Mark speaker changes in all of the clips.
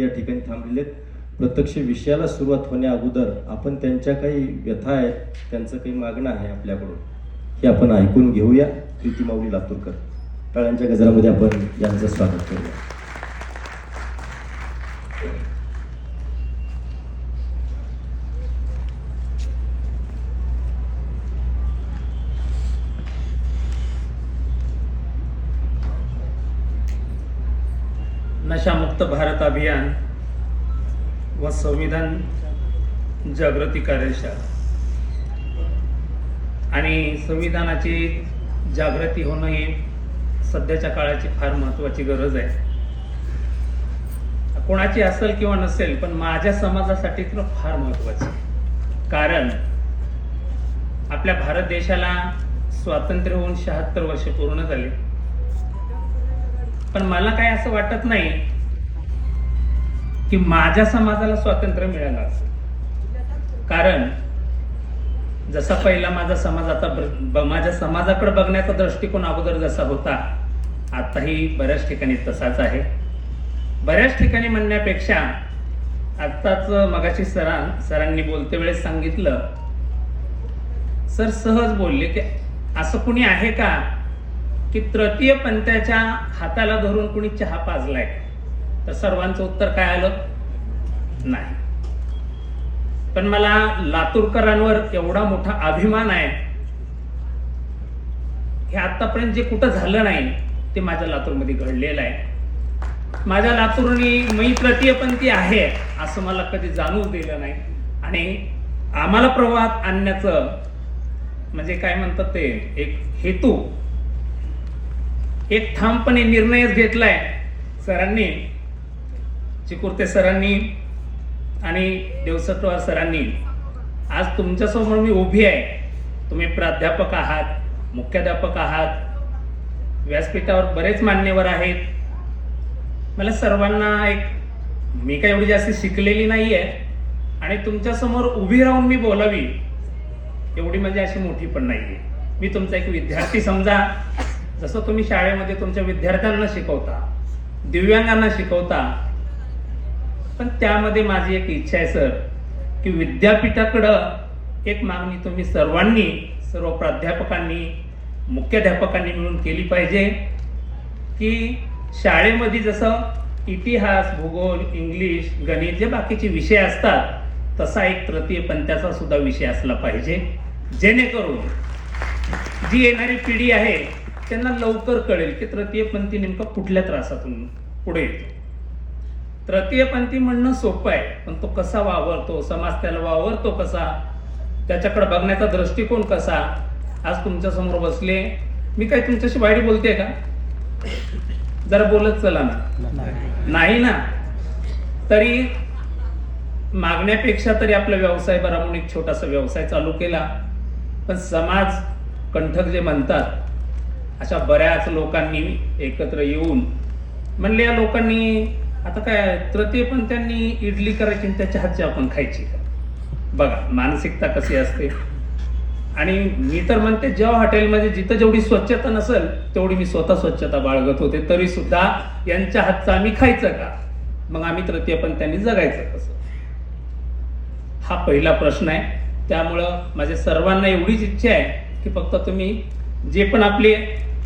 Speaker 1: या ठिकाणी थांबलेले आहेत. प्रत्यक्ष विषयाला सुरुवात होण्या अगोदर आपण त्यांच्या काही व्यथा आहेत त्यांचं काही मागणं आहे आपल्याकडून. हे आपण ऐकून घेऊया. प्रीती माऊली लातूरकर. टाळ्यांच्या गजरामध्ये आपण यांचं स्वागत करूया.
Speaker 2: नशामुक्त भारत अभियान व संविधान जागृती कार्यशाळा. आणि संविधानाची जागृती होणं ही सध्याच्या काळाची फार महत्त्वाची गरज आहे. कोणाची असेल किंवा नसेल पण माझ्या समाजासाठी तर फार महत्त्वाची. कारण आपल्या भारत देशाला स्वातंत्र्य होऊन शहात्तर वर्ष पूर्ण झाले. पण मला काय असं वाटत नाही की माझ्या समाजाला स्वातंत्र्य मिळालं असेल. कारण जसा पहिला माझा समाज आता माझ्या समाजाकडे बघण्याचा दृष्टिकोन अगोदर जसा होता आताही बऱ्याच ठिकाणी तसाच आहे. बऱ्याच ठिकाणी म्हणण्यापेक्षा आत्ताच मगाशी सरां सरांनी बोलते वेळेस सांगितलं सर सहज बोलले की असं कुणी आहे का की तृतीय पंथाच्या हाताला धरून कुणी चहा पाजलाय? तर सर्वांचं उत्तर काय आलं? नाही. पण मला लातूरकरांवर एवढा मोठा अभिमान आहे. हे आतापर्यंत जे कुठं झालं नाही ते माझ्या लातूरमध्ये घडलेलं आहे. माझ्या लातूरनी मी तृतीयपंथी आहे असं मला कधी जाणूच दिलं नाही. आणि आम्हाला प्रवाहात आणण्याचं म्हणजे काय म्हणतात ते एक हेतू एक ठामपणे निर्णयच घेतलाय सरांनी. चिकुर्ते सरांनी आणि देवसटवार सरांनी. आज तुमच्यासमोर मी उभी आहे. तुम्ही प्राध्यापक आहात मुख्याध्यापक आहात. व्यासपीठावर बरेच मान्यवर आहेत. मला सर्वांना एक मी काय एवढी जास्त शिकलेली नाही आहे आणि तुमच्यासमोर उभी राहून मी बोलावी एवढी म्हणजे अशी मोठी पण नाही आहे मी तुमचा एक विद्यार्थी समजा. जसं तुम्ही शाळेमध्ये तुमच्या विद्यार्थ्यांना शिकवता दिव्यांगांना शिकवता पण त्यामध्ये माझी एक इच्छा आहे सर की विद्यापीठाकडं एक मागणी तुम्ही सर्वांनी सर्व प्राध्यापकांनी मुख्याध्यापकांनी मिळून केली पाहिजे की शाळेमध्ये जसं इतिहास भूगोल इंग्लिश गणित जे बाकीचे विषय असतात तसा एक तृतीय पंथाचा सुद्धा विषय असला पाहिजे. जेणेकरून जी येणारी पिढी आहे त्यांना लवकर कळेल की तृतीयपंथी नेमका कुठल्या त्रासातून पुढे येतो. तृतीयपंथी म्हणणं सोपं आहे पण तो कसा वावरतो समाज त्याला वावरतो कसा? त्याच्याकडे बघण्याचा दृष्टिकोन कसा? आज तुमच्यासमोर बसले. मी काय तुमच्याशी वाईट बोलते का? जरा बोलत चला ना. नाही. ना? तरी मागण्यापेक्षा तरी आपला व्यवसाय बरा म्हणून एक छोटासा व्यवसाय चालू केला. पण समाज कंठक जे म्हणतात अशा बऱ्याच लोकांनी एकत्र येऊन म्हणले या लोकांनी आता काय तृतीय पण त्यांनी इडली करायची आणि त्याच्या हातची आपण खायची. का बघा मानसिकता कशी असते. आणि मी तर म्हणते जेव्हा हॉटेलमध्ये जिथं जेवढी स्वच्छता नसेल तेवढी मी स्वतः स्वच्छता बाळगत होते. तरी सुद्धा यांच्या हातचं आम्ही खायचं का? मग आम्ही तृतीय पण त्यांनी जगायचं कसं? हा पहिला प्रश्न आहे. त्यामुळं माझ्या सर्वांना एवढीच इच्छा आहे की फक्त तुम्ही जे पण आपले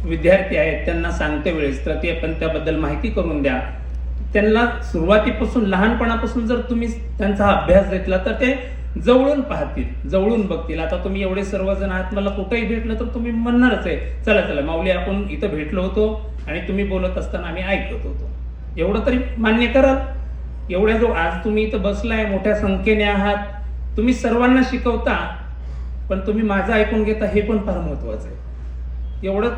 Speaker 2: विद्यार्थी आहेत त्यांना सांगते वेळेस तर ते आपण त्याबद्दल माहिती करून द्या. त्यांना सुरुवातीपासून लहानपणापासून जर तुम्ही त्यांचा अभ्यास घेतला तर ते जवळून पाहतील जवळून बघतील. आता तुम्ही एवढे सर्वजण आहात मला कुठेही भेटलं तर तुम्ही म्हणणारच आहे चला चला माऊली आपण इथं भेटलो होतो आणि तुम्ही बोलत असताना आम्ही ऐकत होतो. एवढं तरी मान्य कराल. एवढ्या जो आज तुम्ही इथं बसलाय मोठ्या संख्येने आहात तुम्ही सर्वांना शिकवता पण तुम्ही माझं ऐकून घेता हे पण फार महत्वाचं आहे. एवढं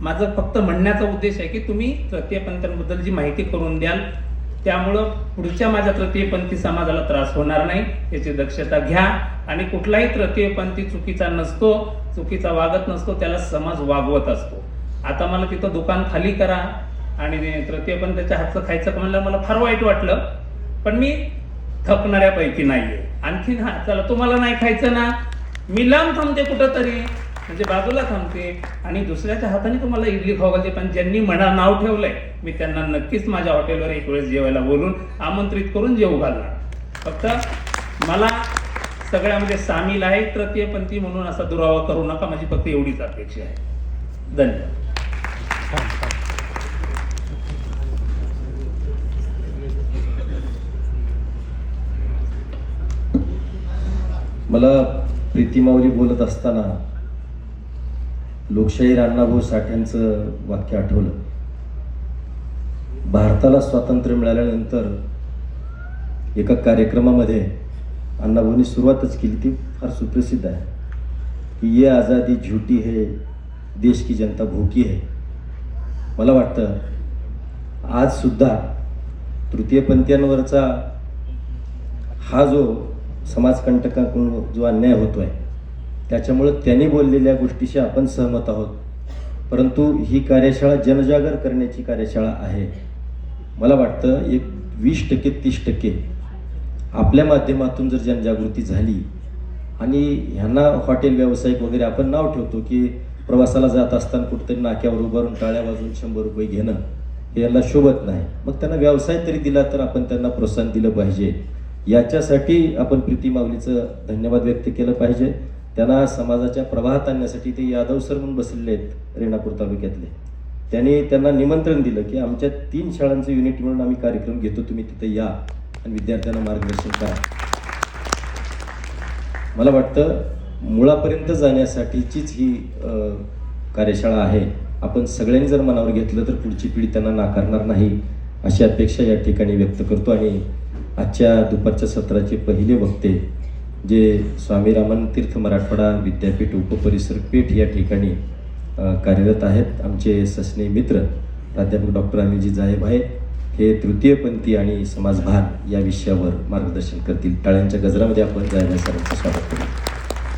Speaker 2: माझं फक्त म्हणण्याचा उद्देश आहे की तुम्ही तृतीयपंथांबद्दल जी माहिती करून द्याल त्यामुळं पुढच्या माझ्या तृतीयपंथी समाजाला त्रास होणार नाही याची दक्षता घ्या. आणि कुठलाही तृतीयपंथी चुकीचा नसतो चुकीचा वागत नसतो त्याला समाज वागवत असतो. आता मला तिथं दुकान खाली करा. आणि तृतीयपंथाच्या हातचं खायचं म्हणलं मला फार वाईट वाटलं. पण मी थकणाऱ्यापैकी नाहीये. आणखीन हा चला तुम्हाला नाही खायचं ना. मी लांब थांबते कुठंतरी. म्हणजे बाजूला थांबते आणि दुसऱ्याच्या हाताने तुम्हाला इडली खाऊ घालते. पण ज्यांनी म्हणा नाव ठेवलंय मी त्यांना नक्कीच माझ्या हॉटेलवर एक वेळेस जेवायला बोलून आमंत्रित करून जेवू घालणार. फक्त मला सगळ्यामध्ये म्हणजे सामील आहे तृतीयपंथी म्हणून असा दुरावा करू नका माझी फक्त एवढीच अपेक्षा आहे. धन्यवाद.
Speaker 1: मला प्रीतिमावरी बोलत असताना लोकशाहीर अण्णाभाऊ साठ्यांचं वाक्य आठवलं. भारताला स्वातंत्र्य मिळाल्यानंतर एका कार्यक्रमामध्ये अण्णाभाऊनी सुरुवातच केली ती फार सुप्रसिद्ध आहे. की ये आझादी झुटी है देश की जनता भूकी है. मला वाटतं आजसुद्धा तृतीयपंथीयांवरचा हा जो समाजकंटकाकडून जो अन्याय होतो आहे त्याच्यामुळं त्यांनी बोललेल्या गोष्टीशी आपण सहमत आहोत. परंतु ही कार्यशाळा जनजागर करण्याची कार्यशाळा आहे. मला वाटतं एक वीस टक्के तीस टक्के आपल्या माध्यमातून जर जनजागृती झाली आणि ह्यांना हॉटेल व्यावसायिक वगैरे आपण नाव ठेवतो की प्रवासाला जात असताना कुठेतरी नाक्यावर उभारून टाळ्या वाजून शंभर रुपये घेणं हे यांना शोभत नाही. मग त्यांना व्यवसाय तरी दिला तर आपण त्यांना प्रोत्साहन दिलं पाहिजे. याच्यासाठी आपण प्रीती माऊलीचं धन्यवाद व्यक्त केलं पाहिजे. त्यांना समाजाच्या प्रवाहात आणण्यासाठी ते यादव सर म्हणून बसलेले आहेत रेणापूर तालुक्यातले. त्यांनी त्यांना निमंत्रण दिलं की आमच्या तीन शाळांचं युनिट म्हणून आम्ही कार्यक्रम घेतो तुम्ही तिथे या आणि विद्यार्थ्यांना मार्गदर्शन करा. मला वाटतं मुळापर्यंत जाण्यासाठीचीच ही कार्यशाळा आहे. आपण सगळ्यांनी जर मनावर घेतलं तर पुढची पिढी त्यांना नाकारणार नाही अशी अपेक्षा या ठिकाणी व्यक्त करतो आणि आजच्या दुपारच्या सत्राचे पहिले वक्ते जे स्वामी रामन तीर्थ मराठवाडा विद्यापीठ उपपरिसर पेठ या ठिकाणी कार्यरत आहेत. आमचे ससने मित्र प्राध्यापक डॉक्टर अनिलजी जायब आहे हे तृतीयपंथी आणि समाजभान या विषयावर मार्गदर्शन करतील. टाळ्यांच्या गजरामध्ये आपण जायला सरांचं स्वागत करू.